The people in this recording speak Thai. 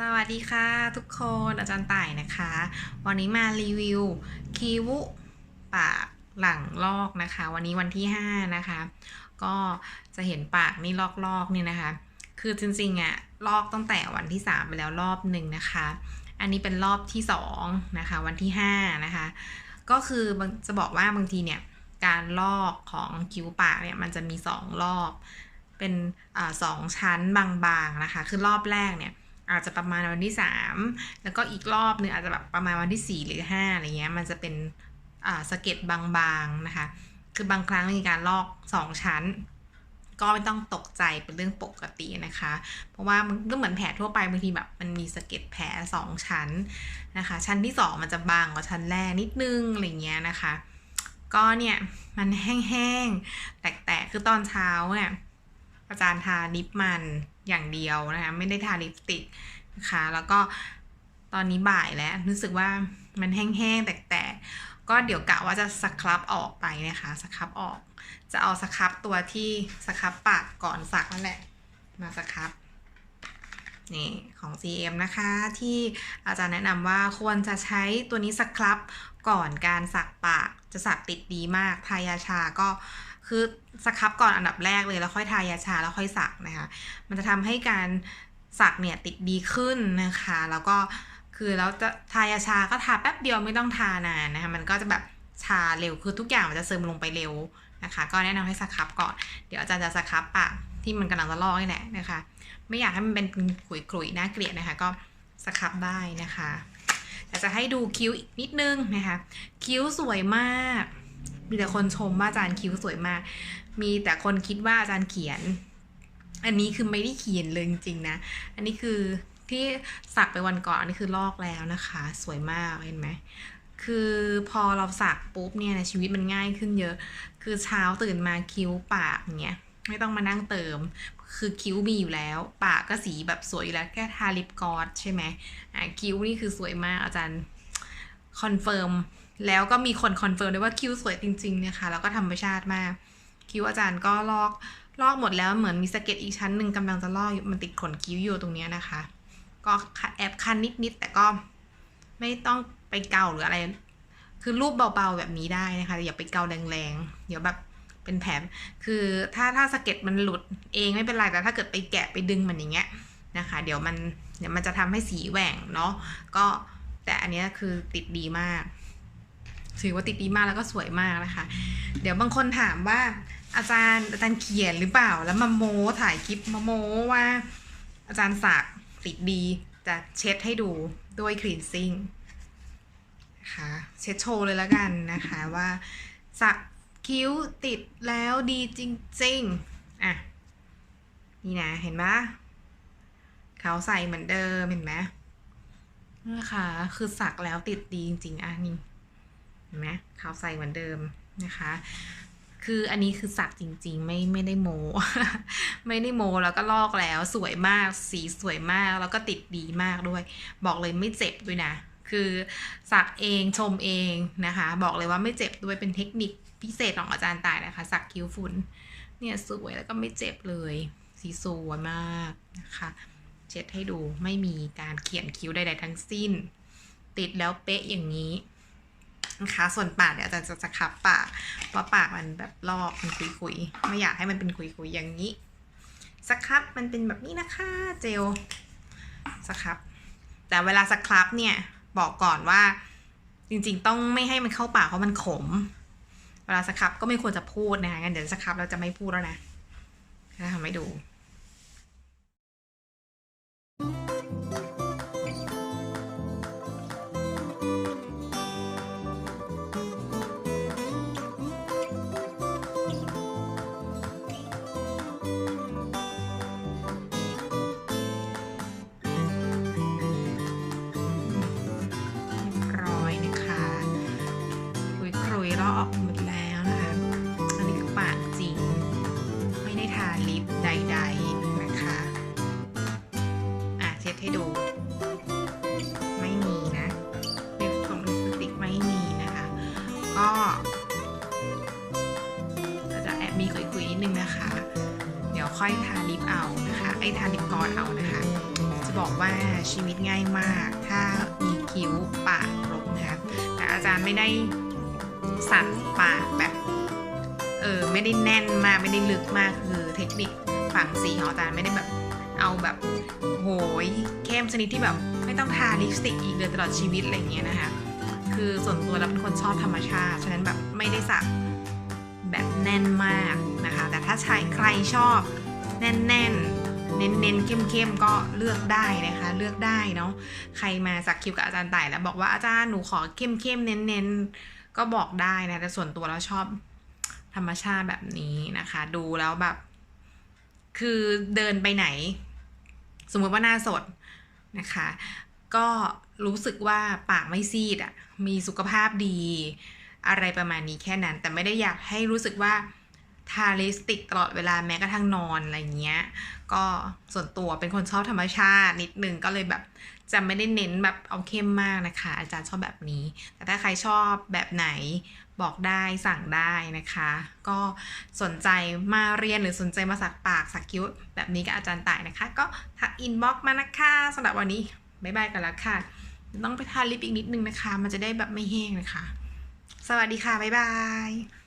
สวัสดีค่ะทุกคนอาจารย์ต่ายนะคะ วันนี้มารีวิวคิ้วปากหลังลอกนะคะ วันนี้วันที่ 5 นะคะ ก็จะเห็นปากนี่ลอกๆนี่นะคะ คือจริงๆอะลอกตั้งแต่วันที่ 3 ไปแล้วรอบหนึ่งนะคะ อันนี้เป็นรอบที่2นะคะวันที่5นะคะ ก็คือจะบอกว่าบางทีเนี่ยการลอกของคิ้วปากเนี่ยมันจะมี 2 รอบ เป็นอสองชั้นบางๆนะคะ คือรอบแรกเนี่ย อาจจะประมาณวันที่ 3 แล้วก็อีกรอบหนึงอาจจะแบบประมาณวันที่ 4 หรือ 5 อะไรเงี้ย มันจะเป็นสะเก็ดบางๆนะคะ คือบางครั้งมีการลอก 2 ชั้น ก็ไม่ต้องตกใจเป็นเรื่องปกตินะคะ เพราะว่ามันก็เหมือนแผลทั่วไปบางทีแบบมันมีสะเก็ดแผล 2 ชั้นนะคะ ชั้นที่ 2 มันจะบางกว่าชั้นแรกนิดนึงอะไรเงี้ยนะคะ ก็เนี่ยมันแห้งๆแตกๆคือตอนเช้าเนี่ยอาจารย์ทาลิปมัน อย่างเดียวนะคะ ไม่ได้ทาลิปสติกนะคะ แล้วก็ตอนนี้บ่ายแล้วรู้สึกว่ามันแห้งๆแตกๆก็เดี๋ยวกะว่าจะสครับออกไปนะคะสครับออก จะเอาสครับตัวที่สครับปากก่อนสักนั่นแหละมาสครับนี่ของ CM นะคะที่อาจารย์แนะนำว่าควรจะใช้ตัวนี้สครับก่อนการสักปากจะสักติดดีมากทายาชาก็ คือสครับก่อนอันดับแรกเลยแล้วค่อยทายาชาแล้วค่อยสักนะคะ มันจะทำให้การสักเนี่ยติดดีขึ้นนะคะ แล้วก็คือแล้วจะทายาชาก็ทาแป๊บเดียวไม่ต้องทานานนะคะ มันก็จะแบบชาเร็วคือทุกอย่างมันจะซึมลงไปเร็วนะคะ ก็แนะนำให้สครับก่อน เดี๋ยวอาจารย์จะสครับปากที่มันกำลังจะลอกนี่แหละนะคะ ไม่อยากให้มันเป็นขลุยๆน่าเกลียดนะคะ ก็สครับได้นะคะแต่จะให้ดูคิ้วอีกนิดนึงนะคะ คิ้วสวยมาก มีแต่คนชมว่าอาจารย์คิ้วสวยมาก มีแต่คนคิดว่าอาจารย์เขียน อันนี้คือไม่ได้เขียนเลยจริงๆนะ อันนี้คือที่สักไปวันก่อนอันนี้คือลอกแล้วนะคะ สวยมากเห็นไหมคือพอเราสักปุ๊บเนี่ยนะชีวิตมันง่ายขึ้นเยอะ คือเช้าตื่นมาคิ้วปากเนี้ยไม่ต้องมานั่งเติม คือคิ้วมีอยู่แล้ว ปากก็สีแบบสวยอยู่แล้วแค่ทาลิปกลอสใช่ไหมอะคิ้วนี่คือสวยมากอาจารย์คอนเฟิร์ม แล้วก็มีคนคอนเฟิร์มด้วยว่าคิ้วสวยจริงๆเนี่ยค่ะแล้วก็ธรรมชาติมากคิ้วอาจารย์ก็ลอกลอกหมดแล้วเหมือนมีสะเก็ดอีกชั้นหนึ่งกำลังจะลอกมันติดขนคิ้วอยู่ตรงเนี้ยนะคะ ก็แอบคันนิดๆแต่ก็ไม่ต้องไปเกาหรืออะไร คือรูปเบาๆแบบนี้ได้นะคะอย่าไปเกาแรงๆเดี๋ยวแบบเป็นแผลคือถ้าถ้าสะเก็ดมันหลุดเองไม่เป็นไรแต่ถ้าเกิดไปแกะไปดึงมันอย่างเงี้ยนะคะ เดี๋ยวมันเดี๋ยวมันจะทำให้สีแหว่งเนาะก็แต่อันเนี้ยคือติดดีมาก ถือว่าติดดีมากแล้วก็สวยมากนะคะ เดี๋ยวบางคนถามว่าอาจารย์อาจารย์เขียนหรือเปล่า แล้วมาโมถ่ายคลิปมาโมว่า อาจารย์สักติดดีจะเช็ดให้ดูด้วยคลีนซิ่งนะคะเช็ดโชว์เลยแล้วกันนะคะว่าสักคิ้วติดแล้วดีจริงๆอะนี่นะเห็นไหมเขาใส่เหมือนเดิมเห็นไหมนะคะคือสักแล้วติดดีจริงๆอะนี่ เห็นไหมขาวใสเหมือนเดิมนะคะ คืออันนี้คือสักจริง ๆ ไม่ไม่ได้โม ไม่ได้โมแล้วก็ลอกแล้วสวยมากสีสวยมากแล้วก็ติดดีมากด้วย บอกเลยไม่เจ็บด้วยนะ คือสักเองชมเองนะคะ บอกเลยว่าไม่เจ็บด้วยเป็นเทคนิคพิเศษของอาจารย์ตายนะคะ สักคิ้วฝุ่นเนี่ยสวยแล้วก็ไม่เจ็บเลย สีสวยมากนะคะเช็ดให้ดูไม่มีการเขียนคิ้วใดๆทั้งสิ้น ติดแล้วเป๊ะอย่างนี้ นะคะ ส่วนปากเดี๋ยวอาจารย์จะจะขับปากเพราะปากมันแบบลอกมันคุยๆไม่อยากให้มันเป็นคุยๆอย่างนี้สครับมันเป็นแบบนี้นะคะเจลสครับ แต่เวลาสครับเนี่ยบอกก่อนว่าจริงๆ ต้องไม่ให้มันเข้าปากเพราะมันขม เวลาสครับก็ไม่ควรจะพูดนะคะงั้นเดี๋ยวสครับเราจะไม่พูดแล้วนะจะทำให้ดู กออกหมดแล้วนะคะ อันนี้คือปากจริง ไม่ได้ทาลิปใดๆนะคะ อะเช็ดให้ดู ไม่มีนะลิปของลิปสติกไม่มีนะคะ ก็ก็จะแอบมีคุยๆนิดนึงนะคะ เดี๋ยวค่อยทาลิปเอานะคะ ไอ้ทาลิปกลอนเอานะคะ จะบอกว่าชีวิตง่ายมาก ถ้ามีคิ้วปากครบนะคะ แต่อาจารย์ไม่ได้ สั่นปากแบบเออไม่ได้แน่นมากไม่ได้ลึกมากคือเทคนิคฝังสีของอาจารย์ไม่ได้แบบเอาแบบโหยเข้มชนิดที่แบบไม่ต้องทาลิปสติกอีกเลยตลอดชีวิตอะไรเงี้ยนะคะคือส่วนตัวเราเป็นคนชอบธรรมชาติฉะนั้นแบบไม่ได้สักแบบแน่นมากนะคะ แต่ถ้าใช้ใครชอบแน่นๆ เน้นๆ เข้มๆ ก็เลือกได้นะคะ เลือกได้เนาะ ใครมาสักคิวกับอาจารย์ต่ายแล้วบอกว่าอาจารย์หนูขอเข้มๆ เน้นๆ ก็บอกได้นะแต่ส่วนตัวเราชอบธรรมชาติแบบนี้นะคะ ดูแล้วแบบ คือเดินไปไหน สมมติว่าหน้าสดนะคะ ก็รู้สึกว่าปากไม่ซีดอะ่ะ มีสุขภาพดี อะไรประมาณนี้แค่นั้น แต่ไม่ได้อยากให้รู้สึกว่าทาลิสติกตลอดเวลาแม้กระทั่งนอนอะไรเงี้ย ก็ส่วนตัวเป็นคนชอบธรรมชาตินิดนึงก็เลยแบบ จะไม่ได้เน้นแบบเอาเข้มมากนะคะ อาจารย์ชอบแบบนี้ แต่ถ้าใครชอบแบบไหนบอกได้สั่งได้นะคะ ก็สนใจมาเรียนหรือสนใจมาสักปากสักคิ้วแบบนี้กับอาจารย์ต่ายนะคะ ก็ทักอินบ็อกมานะคะสำหรับวันนี้บ๊ายบายกันแล้วค่ะ ต้องไปทาลิปอีกนิดนึงนะคะ มันจะได้แบบไม่แห้งนะคะ สวัสดีค่ะ บ๊ายบาย